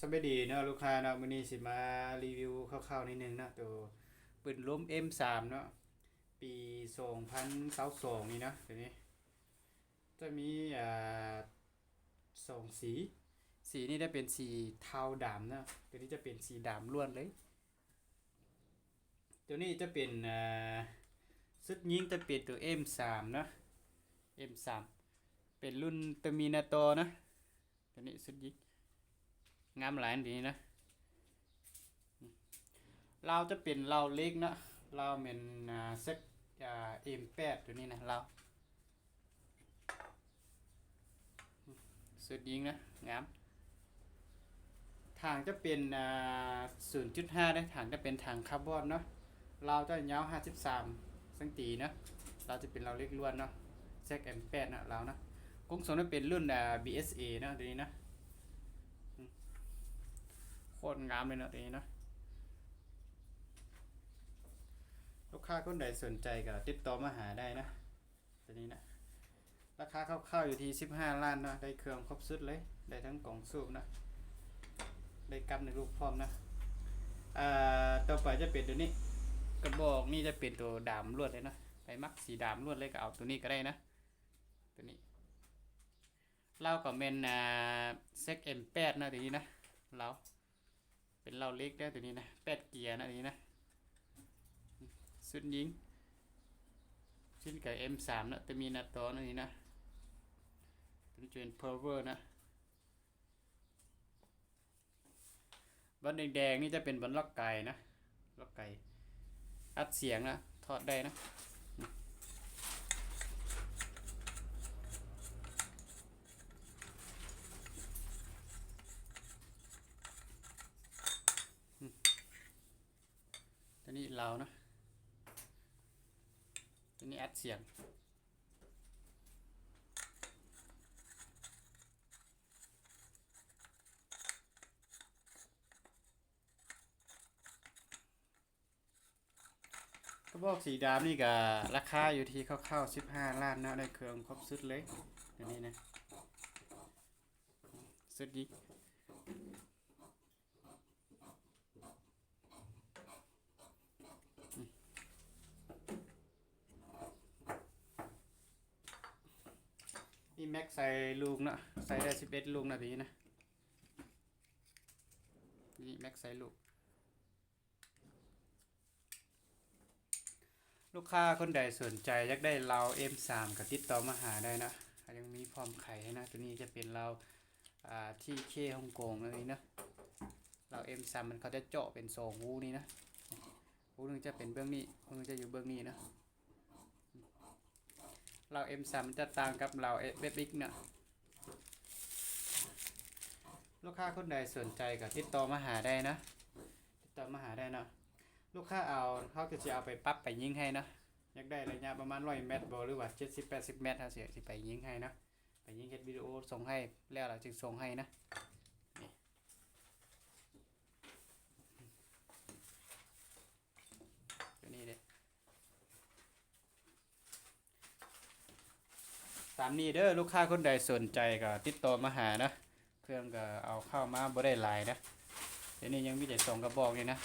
สวัสดีเนาะลูกค้าเนาะมื้อนี้สิมารีวิวคร่าวๆนิดนึงเนาะตัวปืนล้ม M3 เนาะปี2022นี่เนาะตัวนี้ จะมีอ่าสองสี สีนี้ได้เป็นสีเทาดำเนาะตัวนี้จะเป็นสีดำล้วนเลย ตัวนี้จะเป็นอ่าสุดยิงจะเป็นตัว M3 เนาะ M3 เป็นรุ่นเตอร์มินาโตนะตัวนี้สุดยิง งามหลายอันดีนะเราจะเป็นเราเล็กนะเราเป็นอ่าเซ็กอ่าเอ็มแปดตัวนี้นะเราสุดยิงนะงามทางจะเป็นอ่าศูนย์จุดห้าได้ทางจะเป็นทางคาร์บอนเนาะเราจะยาวห้าสิบสามสังตีนะเราจะเป็นเราเล็กล้วนเนาะเซ็กเอ็มแปดนะเรานะกุ้งสนจะเป็นรุ่นอ่า BSA นะตัวนี้นะ โคตรงามเลยเนะตัวนี้นะลูกค้าคนใดสนใจก็ติดต่อมาหาได้นะตัวนี้นะราคาคร่าวๆอยู่ที่ 15 ล้านนะได้เครื่องครบสุดเลย ได้ทั้งกล่องสูบนะ ได้กำในรูปพร้อมนะอ่าต่อไปจะเป็นตัวนี้กระบอกนี่จะเป็นตัวดำลวดเลยนะไปมักสีดำลวดเลยก็เอาตัวนี้ก็ได้นะ ตัวนี้เราก็เป็นอ่าเซ็กเอ็มแปดนะตัวนี้นะเรา เป็นเราเล็กได้ตัวนี้นะแปดเกียร์นะตัวนี้นะสุดยิงชิ้นกับ M3 นะแต่มีนาโตนนี่นะตัวนี้จะเป็น power นะบันแดงๆนี่จะเป็นบันล็อกไก่นะล็อกไก่อัดเสียงนะถอดได้นะ ตัวนี้เรานะตัวนี้อัดเสียง กระบอกสีดำนี่ก็ราคาอยู่ที่คร่าๆ15 ล้านนะได้เครื่องครบสุดเลยตัวนี้นะสุดยิ นี่แม็กใส่ลูกนะใส่ได้11ลูกนะตัวนี้นะนี่แม็กใส่ลูก ลูกค้าคนใดสนใจอยากได้เรา M3 ก็ติดต่อมาหาได้นะยังมีพร้อมไข่นะตัวนี้จะเป็นเราอ่าที่เคฮ่องกงอะไรนะเรา M3 มันเขาจะเจาะเป็นสองวูนี่นะวูนึงจะเป็นเบื้องนี้วูนึงจะอยู่เบื้องนี้นะ เรา M3 มันจะต่างกับเราเว็บบิกเนี่ยลูกค้าคนใดสนใจก็ติดต่อมาหาได้นะติดต่อมาหาได้นะลูกค้าเอาเขาก็จะเอาไปปรั๊บไปยิงให้นะอยากได้ระยะประมาณร้อยเมตรบหรือว่าเจ็ดสิบแปดสิบเมตรเขาเสียสิไปยิงให้นะไปยิงเฮ็ดวิดีโอส่งให้แล้วเราจึงส่งให้นะนี่ตัวนี้เลย ตามนี้เด้อลูกค้าคนใดสนใจก็ติดต่อมาหานะ เครื่องก็เอาเข้ามาบ่ได้หลายนะเดี๋ยวนี้ยังมีแต่สองกระบอกนี่นะ